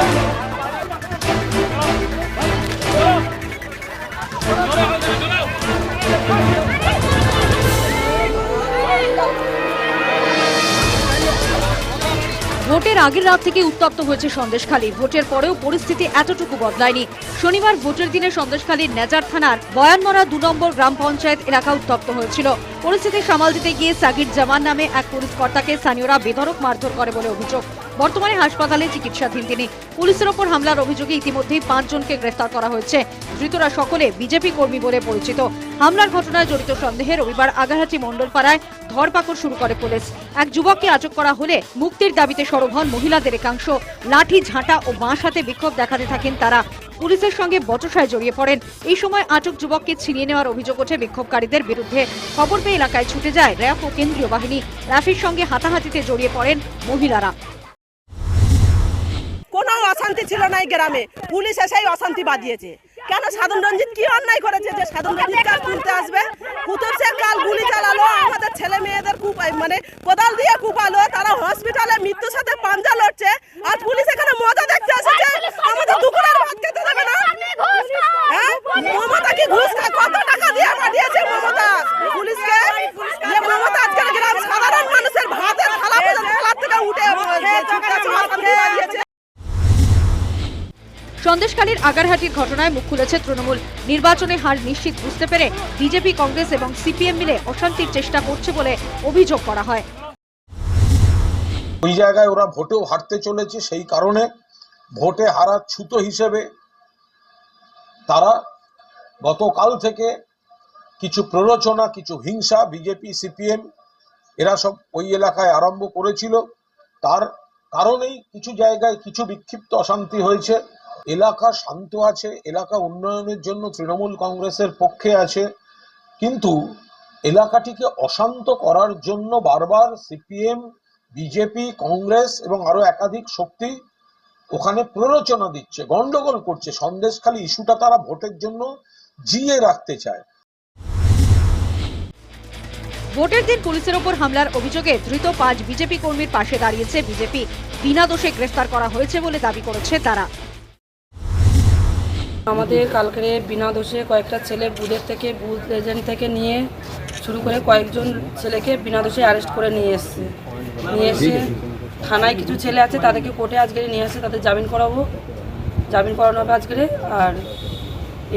Thank you. ভোটের আগের রাত থেকে উত্তপ্ত হয়েছে সন্দেশখালী। ভোটের পরেও পরিস্থিতি এতটুকু বদলায়নি। শনিবার ভোটের দিনে সন্দেশখালীর নেজার থানার বয়ানমরা দু নম্বর গ্রাম পঞ্চায়েত এলাকা উত্তপ্ত হয়েছিল। পরিস্থিতি সামাল দিতে গিয়ে সাকির জামান নামে এক পুলিশ কর্তাকে স্থানীয়রা বেধরক মারধর করে বলে অভিযোগ। বর্তমানে হাসপাতালে চিকিৎসাধীন তিনি। পুলিশের ওপর হামলার অভিযোগে ইতিমধ্যেই পাঁচজনকে গ্রেফতার করা হয়েছে। ধৃতরা সকলে বিজেপি কর্মী বলে পরিচিত। হামলার ঘটনায় জড়িত সন্দেহে রবিবার আগারহাটি মণ্ডলপাড়ায় ধরপাকড় শুরু করে পুলিশ। এক যুবককে আটক করা হলে মুক্তির দাবিতে সরব হন মহিলাদের একাংশ। লাঠি, ঝাঁটা ও বাঁশ হাতে বিক্ষোভ দেখাতে থাকেন তারা। পুলিশের সঙ্গে বচসায় জড়িয়ে পড়েন। এই সময় আটক যুবককে ছিনিয়ে নেওয়ার অভিযোগ ওঠে বিক্ষোভকারীদের বিরুদ্ধে। খবর পেয়ে এলাকায় ছুটে যায় র্যাব ও কেন্দ্রীয় বাহিনী। র্যাফের সঙ্গে হাতাহাতিতে জড়িয়ে পড়েন মহিলারা। কোনো অশান্তি ছিল না এই গ্রামে। পুলিশ এসেই অশান্তি বাজিয়েছে কেন সাধন রঞ্জিত কি অন্যায় করেছে যে সাধন রঞ্জিত কাল তুলতে আসবে? কুতুব সে কাল গুলি চালালো, আমাদের ছেলে মেয়েদের কুপ মানে কোদাল দিয়ে কুপালো তারা হসপিটালে মৃত্যুর সাথে পাঞ্জা লড়ছে, আর পুলিশ এখানে মজা দেখতে এসেছে আমাদের দুপুরের ভাত খেতে দেবে না হ্যাঁ মমতা কি ঘুষ খায় কত টাকা দিয়ে পাঠিয়েছে মমতা পুলিশকে যে মমতা আজকের গ্রাম সাধারণ মানুষের ভাতের থালা পর্যন্ত থালার থেকে উঠে ছুটে অশান্তি বাজিয়েছে সন্দেশখালীর আগারহাটির ঘটনায় মুখ খুলেছে তৃণমূল। নির্বাচনে হার নিশ্চিত বুঝতে পেরে বিজেপি, কংগ্রেস এবং সিপিএম মিলে অশান্তির চেষ্টা করছে বলে অভিযোগ করা হয়। ওই জায়গায় ওরা ভোটেও হারতে চলেছে, সেই কারণে ভোটে হারার ছুতো হিসেবে তারা গতকাল থেকে কিছু প্ররোচনা, কিছু হিংসা বিজেপি, সিপিএম এরা সব ওই এলাকায় আরম্ভ করেছিল। তার কারণেই কিছু জায়গায় কিছু বিক্ষিপ্ত অশান্তি হয়েছে। এলাকা শান্ত আছে, এলাকা উন্নয়নের জন্য তৃণমূল কংগ্রেসের পক্ষে আছে, কিন্তু এলাকাটিকে অশান্ত করার জন্য বারবার সিপিএম, বিজেপি, কংগ্রেস এবং আরও একাধিক শক্তি ওখানে প্ররোচনা দিচ্ছে, গন্ডগোল করছে, সন্দেশখালী ইস্যুটা তারা ভোটের জন্য জিয়ে রাখতে চায়। ভোটের দিন পুলিশের ওপর হামলার অভিযোগে ধৃত পাঁচ বিজেপি কর্মীর পাশে দাঁড়িয়েছে বিজেপি। বিনা দোষে গ্রেফতার করা হয়েছে বলে দাবি করেছে তারা। আমাদের কালকে বিনা দোষে কয়েকটা ছেলে বুথের থেকে বুথ এজেন্ট থেকে নিয়ে শুরু করে কয়েকজন ছেলেকে বিনা দোষে অ্যারেস্ট করে নিয়ে এসছে। নিয়ে এসে থানায় কিছু ছেলে আছে, তাদেরকে কোর্টে আজকে নিয়ে এসে তাদের জামিন করাবো। জামিন করানো হবে আজকে। আর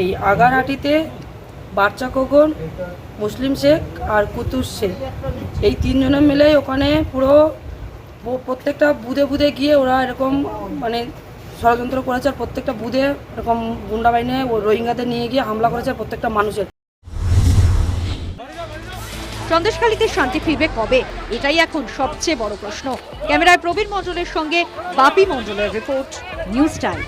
এই আগারহাটিতে বাচ্চা খোকন, মুসলিম শেখ আর কুতুস শেখ। এই তিনজনে মিলে ওখানে পুরো প্রত্যেকটা বুধে বুধে গিয়ে ওরা এরকম মানে ষড়যন্ত্র করেছে আর প্রত্যেকটা বুধে এরকম গুন্ডা বাহিনী রোহিঙ্গাদের নিয়ে গিয়ে হামলা করেছে প্রত্যেকটা মানুষের। সন্দেশখালীতে শান্তি ফিরবে কবে? এটাই এখন সবচেয়ে বড় প্রশ্ন। ক্যামেরায় প্রবীণ মণ্ডলের সঙ্গে বাপি মণ্ডলের রিপোর্ট, নিউজ টাইম।